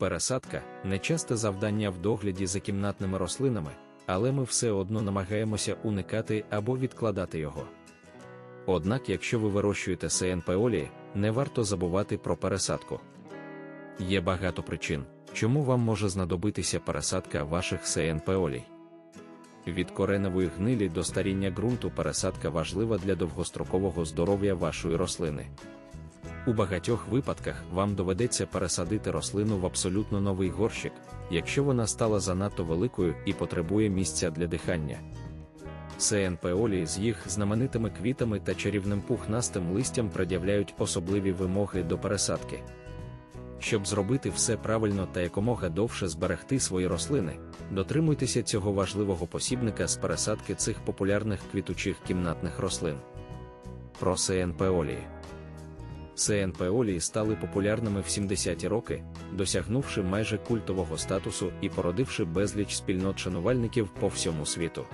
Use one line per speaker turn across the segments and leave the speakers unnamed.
Пересадка нечасте завдання в догляді за кімнатними рослинами, але ми все одно намагаємося уникати або відкладати його. Однак, якщо ви вирощуєте СНП олії, не варто забувати про пересадку. Є багато причин, чому вам може знадобитися пересадка ваших СНП олій. Від кореневої гнилі до старіння ґрунту пересадка важлива для довгострокового здоров'я вашої рослини. У багатьох випадках вам доведеться пересадити рослину в абсолютно новий горщик, якщо вона стала занадто великою і потребує місця для дихання. СНП олії з їх знаменитими квітами та чарівним пухнастим листям пред'являють особливі вимоги до пересадки. Щоб зробити все правильно та якомога довше зберегти свої рослини, дотримуйтеся цього важливого посібника з пересадки цих популярних квітучих кімнатних рослин. Про СНП олії. СНП олії стали популярними в 70-ті роки, досягнувши майже культового статусу і породивши безліч спільнот шанувальників по всьому світу.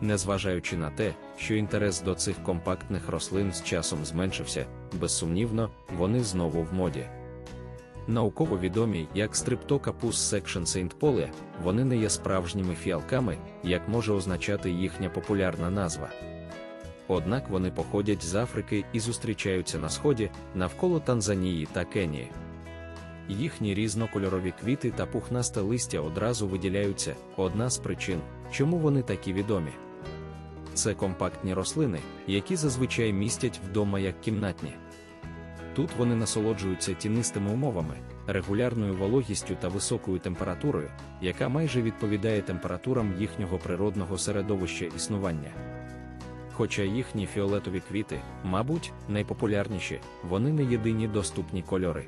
Незважаючи на те, що інтерес до цих компактних рослин з часом зменшився, безсумнівно, вони знову в моді. Науково відомі як стриптокапус Section St. Paul, вони не є справжніми фіалками, як може означати їхня популярна назва. Однак вони походять з Африки і зустрічаються на сході, навколо Танзанії та Кенії. Їхні різнокольорові квіти та пухнасте листя одразу виділяються одна з причин, чому вони такі відомі. Це компактні рослини, які зазвичай містять вдома як кімнатні. Тут вони насолоджуються тінистими умовами, регулярною вологістю та високою температурою, яка майже відповідає температурам їхнього природного середовища існування. Хоча їхні фіолетові квіти, мабуть, найпопулярніші, вони не єдині доступні кольори.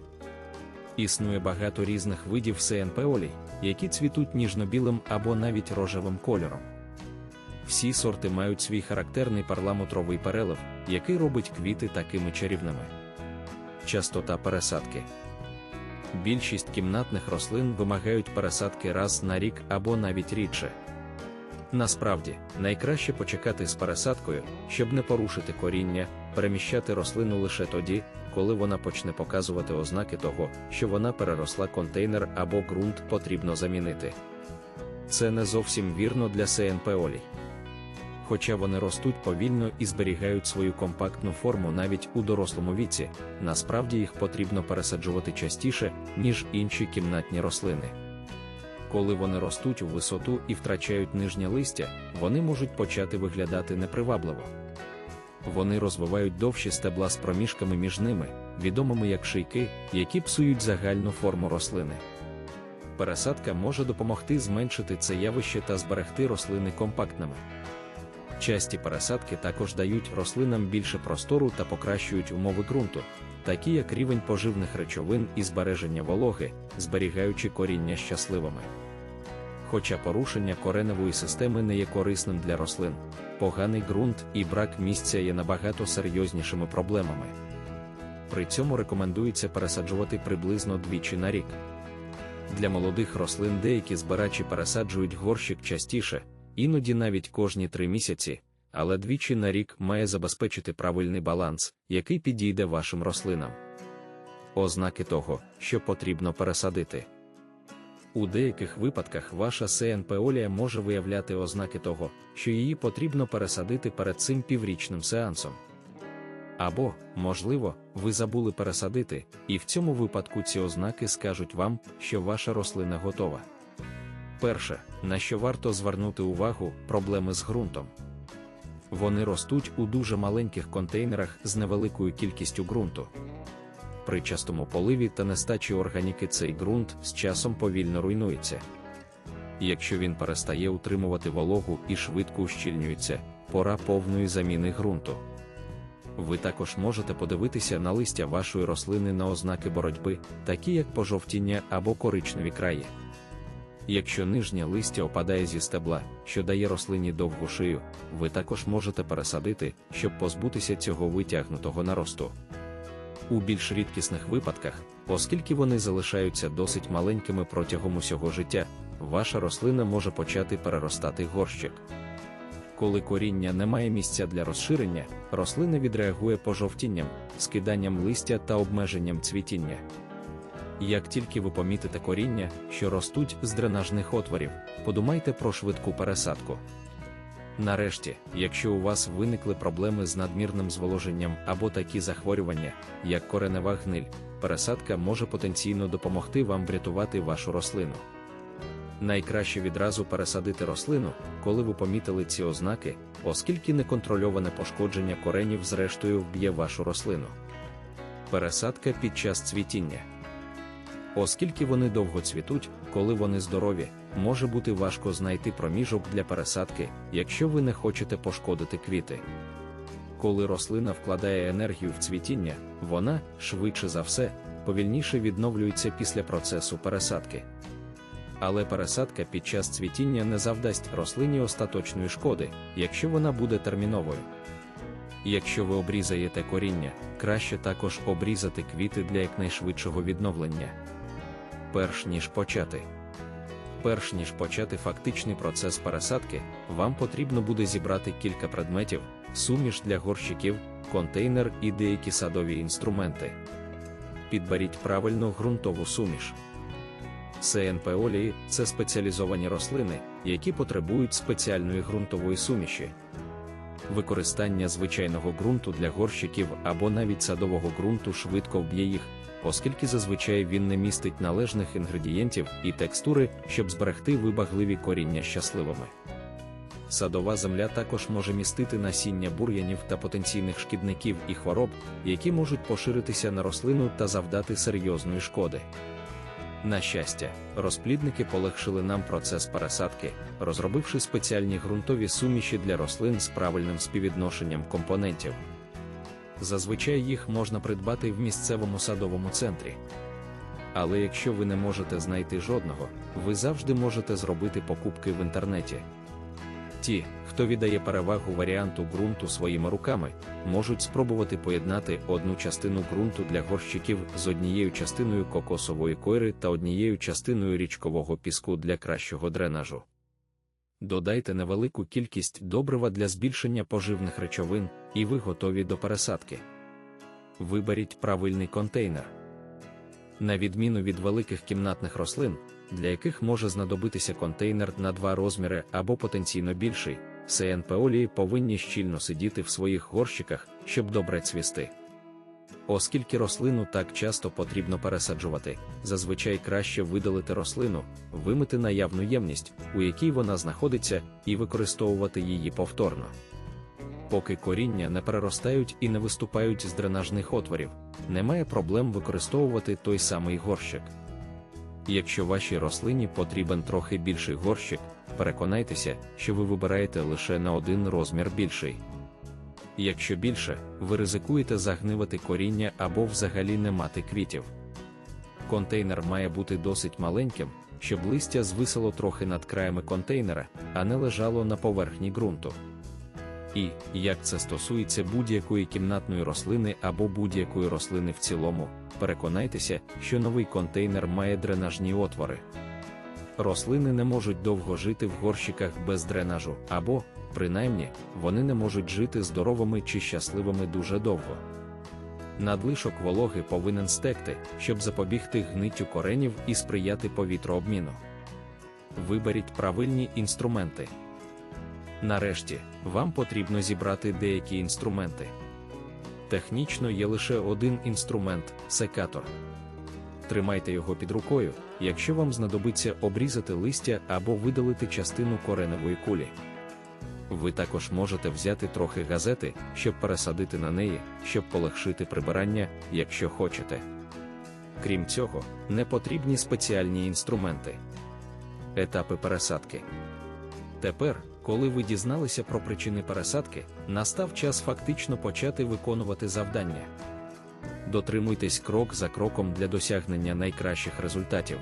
Існує багато різних видів СНП олій, які цвітуть ніжно-білим або навіть рожевим кольором. Всі сорти мають свій характерний парламутровий перелив, який робить квіти такими чарівними. Частота пересадки. Більшість кімнатних рослин вимагають пересадки раз на рік або навіть рідше. Насправді, найкраще почекати з пересадкою, щоб не порушити коріння, переміщати рослину лише тоді, коли вона почне показувати ознаки того, що вона переросла контейнер або ґрунт потрібно замінити. Це не зовсім вірно для СНП олій. Хоча вони ростуть повільно і зберігають свою компактну форму навіть у дорослому віці, насправді їх потрібно пересаджувати частіше, ніж інші кімнатні рослини. Коли вони ростуть у висоту і втрачають нижнє листя, вони можуть почати виглядати непривабливо. Вони розвивають довші стебла з проміжками між ними, відомими як шийки, які псують загальну форму рослини. Пересадка може допомогти зменшити це явище та зберегти рослини компактними. Часті пересадки також дають рослинам більше простору та покращують умови ґрунту, такі як рівень поживних речовин і збереження вологи, зберігаючи коріння щасливими. Хоча порушення кореневої системи не є корисним для рослин, поганий ґрунт і брак місця є набагато серйознішими проблемами. При цьому рекомендується пересаджувати приблизно двічі на рік. Для молодих рослин деякі збирачі пересаджують горщик частіше, іноді навіть кожні три місяці, але двічі на рік має забезпечити правильний баланс, який підійде вашим рослинам. Ознаки того, що потрібно пересадити. У деяких випадках ваша СНП олія може виявляти ознаки того, що її потрібно пересадити перед цим піврічним сеансом. Або, можливо, ви забули пересадити, і в цьому випадку ці ознаки скажуть вам, що ваша рослина готова. Перше, на що варто звернути увагу, проблеми з ґрунтом. Вони ростуть у дуже маленьких контейнерах з невеликою кількістю ґрунту. При частому поливі та нестачі органіки цей ґрунт з часом повільно руйнується. Якщо він перестає утримувати вологу і швидко ущільнюється, пора повної заміни ґрунту. Ви також можете подивитися на листя вашої рослини на ознаки боротьби, такі як пожовтіння або коричневі краї. Якщо нижнє листя опадає зі стебла, що дає рослині довгу шию, ви також можете пересадити, щоб позбутися цього витягнутого наросту. У більш рідкісних випадках, оскільки вони залишаються досить маленькими протягом усього життя, ваша рослина може почати переростати горщик. Коли коріння не має місця для розширення, рослина відреагує пожовтінням, скиданням листя та обмеженням цвітіння. Як тільки ви помітите коріння, що ростуть з дренажних отворів, подумайте про швидку пересадку. Нарешті, якщо у вас виникли проблеми з надмірним зволоженням або такі захворювання, як коренева гниль, пересадка може потенційно допомогти вам врятувати вашу рослину. Найкраще відразу пересадити рослину, коли ви помітили ці ознаки, оскільки неконтрольоване пошкодження коренів зрештою вб'є вашу рослину. Пересадка під час цвітіння. Оскільки вони довго цвітуть, коли вони здорові, може бути важко знайти проміжок для пересадки, якщо ви не хочете пошкодити квіти. Коли рослина вкладає енергію в цвітіння, вона, швидше за все, повільніше відновлюється після процесу пересадки. Але пересадка під час цвітіння не завдасть рослині остаточної шкоди, якщо вона буде терміновою. Якщо ви обрізаєте коріння, краще також обрізати квіти для якнайшвидшого відновлення. Перш ніж почати. Перш ніж почати фактичний процес пересадки, вам потрібно буде зібрати кілька предметів, суміш для горщиків, контейнер і деякі садові інструменти. Підберіть правильну ґрунтову суміш. СНП-олії – це спеціалізовані рослини, які потребують спеціальної ґрунтової суміші. Використання звичайного ґрунту для горщиків або навіть садового ґрунту швидко вб'є їх, оскільки зазвичай він не містить належних інгредієнтів і текстури, щоб зберегти вибагливі коріння щасливими. Садова земля також може містити насіння бур'янів та потенційних шкідників і хвороб, які можуть поширитися на рослину та завдати серйозної шкоди. На щастя, розплідники полегшили нам процес пересадки, розробивши спеціальні ґрунтові суміші для рослин з правильним співвідношенням компонентів. Зазвичай їх можна придбати в місцевому садовому центрі. Але якщо ви не можете знайти жодного, ви завжди можете зробити покупки в інтернеті. Ті, хто віддає перевагу варіанту ґрунту своїми руками, можуть спробувати поєднати одну частину ґрунту для горщиків з однією частиною кокосової койри та однією частиною річкового піску для кращого дренажу. Додайте невелику кількість добрива для збільшення поживних речовин, і ви готові до пересадки. Виберіть правильний контейнер. На відміну від великих кімнатних рослин, для яких може знадобитися контейнер на два розміри або потенційно більший, СНП-олії повинні щільно сидіти в своїх горщиках, щоб добре цвісти. Оскільки рослину так часто потрібно пересаджувати, зазвичай краще видалити рослину, вимити наявну ємність, у якій вона знаходиться, і використовувати її повторно. Поки коріння не переростають і не виступають з дренажних отворів, немає проблем використовувати той самий горщик. Якщо вашій рослині потрібен трохи більший горщик, переконайтеся, що ви вибираєте лише на один розмір більший. Якщо більше, ви ризикуєте загнивати коріння або взагалі не мати квітів. Контейнер має бути досить маленьким, щоб листя звисало трохи над краями контейнера, а не лежало на поверхні ґрунту. І, як це стосується будь-якої кімнатної рослини або будь-якої рослини в цілому, переконайтеся, що новий контейнер має дренажні отвори. Рослини не можуть довго жити в горщиках без дренажу, або, принаймні, вони не можуть жити здоровими чи щасливими дуже довго. Надлишок вологи повинен стекти, щоб запобігти гниттю коренів і сприяти повітрообміну. Виберіть правильні інструменти. Нарешті, вам потрібно зібрати деякі інструменти. Технічно є лише один інструмент секатор. Тримайте його під рукою, якщо вам знадобиться обрізати листя або видалити частину кореневої кулі. Ви також можете взяти трохи газети, щоб пересадити на неї, щоб полегшити прибирання, якщо хочете. Крім цього, не потрібні спеціальні інструменти. Етапи пересадки. Тепер, коли ви дізналися про причини пересадки, настав час фактично почати виконувати завдання. Дотримуйтесь крок за кроком для досягнення найкращих результатів.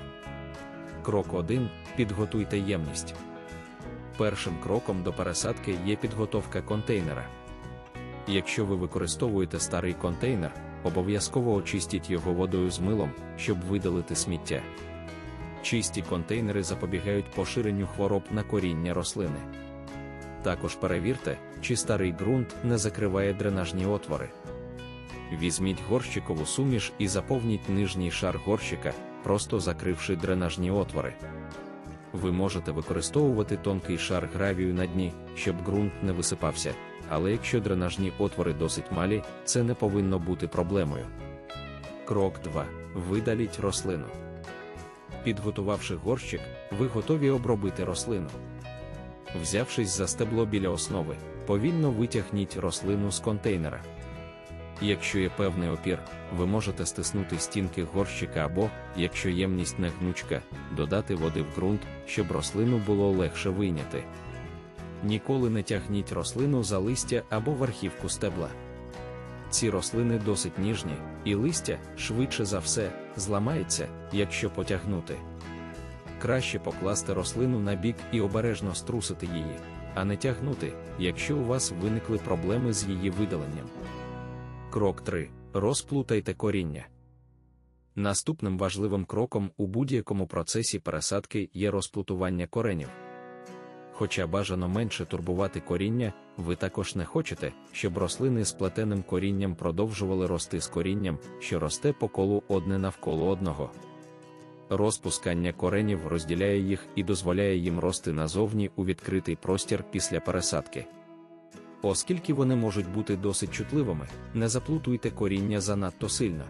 Крок 1. Підготуйте ємність. Першим кроком до пересадки є підготовка контейнера. Якщо ви використовуєте старий контейнер, обов'язково очистіть його водою з милом, щоб видалити сміття. Чисті контейнери запобігають поширенню хвороб на коріння рослини. Також перевірте, чи старий ґрунт не закриває дренажні отвори. Візьміть горщикову суміш і заповніть нижній шар горщика, просто закривши дренажні отвори. Ви можете використовувати тонкий шар гравію на дні, щоб ґрунт не висипався, але якщо дренажні отвори досить малі, це не повинно бути проблемою. Крок 2. Видаліть рослину. Підготувавши горщик, ви готові обробити рослину. Взявшись за стебло біля основи, повільно витягніть рослину з контейнера. Якщо є певний опір, ви можете стиснути стінки горщика або, якщо ємність не гнучка, додати води в ґрунт, щоб рослину було легше вийняти. Ніколи не тягніть рослину за листя або верхівку стебла. Ці рослини досить ніжні, і листя, швидше за все, зламається, якщо потягнути. Краще покласти рослину на бік і обережно струсити її, а не тягнути, якщо у вас виникли проблеми з її видаленням. Крок 3. Розплутайте коріння. Наступним важливим кроком у будь-якому процесі пересадки є розплутування коренів. Хоча бажано менше турбувати коріння, ви також не хочете, щоб рослини з плетеним корінням продовжували рости з корінням, що росте по колу одне навколо одного. Розпускання коренів розділяє їх і дозволяє їм рости назовні у відкритий простір після пересадки. Оскільки вони можуть бути досить чутливими, не заплутуйте коріння занадто сильно.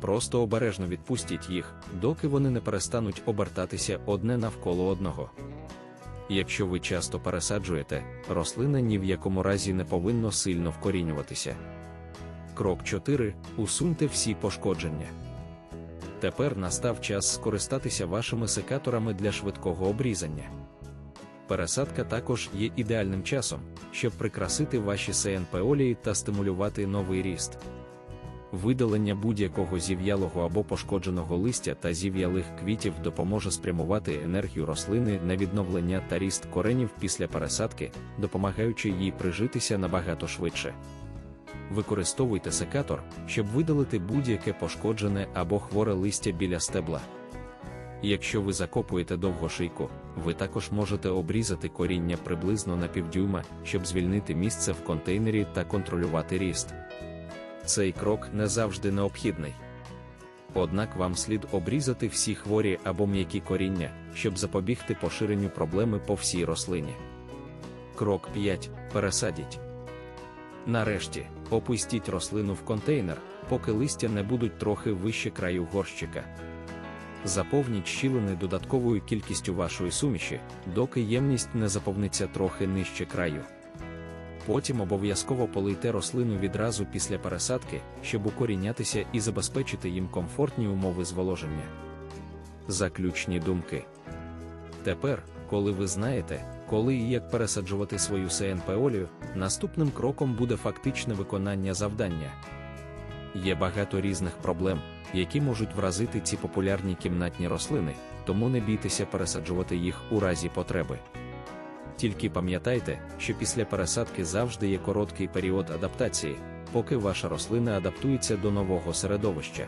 Просто обережно відпустіть їх, доки вони не перестануть обертатися одне навколо одного. Якщо ви часто пересаджуєте, рослина ні в якому разі не повинно сильно вкорінюватися. Крок 4. Усуньте всі пошкодження. Тепер настав час скористатися вашими секаторами для швидкого обрізання. Пересадка також є ідеальним часом, щоб прикрасити ваші СНП олії та стимулювати новий ріст. Видалення будь-якого зів'ялого або пошкодженого листя та зів'ялих квітів допоможе спрямувати енергію рослини на відновлення та ріст коренів після пересадки, допомагаючи їй прижитися набагато швидше. Використовуйте секатор, щоб видалити будь-яке пошкоджене або хворе листя біля стебла. Якщо ви закопуєте довгошийку, ви також можете обрізати коріння приблизно на півдюйма, щоб звільнити місце в контейнері та контролювати ріст. Цей крок не завжди необхідний. Однак вам слід обрізати всі хворі або м'які коріння, щоб запобігти поширенню проблеми по всій рослині. Крок 5. Пересадіть. Нарешті, опустіть рослину в контейнер, поки листя не будуть трохи вище краю горщика. Заповніть щілини додатковою кількістю вашої суміші, доки ємність не заповниться трохи нижче краю. Потім обов'язково полийте рослину відразу після пересадки, щоб укорінятися і забезпечити їм комфортні умови зволоження. Заключні думки. Тепер, коли ви знаєте, коли і як пересаджувати свою СНП олію, наступним кроком буде фактичне виконання завдання. Є багато різних проблем, які можуть вразити ці популярні кімнатні рослини, тому не бійтеся пересаджувати їх у разі потреби. Тільки пам'ятайте, що після пересадки завжди є короткий період адаптації, поки ваша рослина адаптується до нового середовища.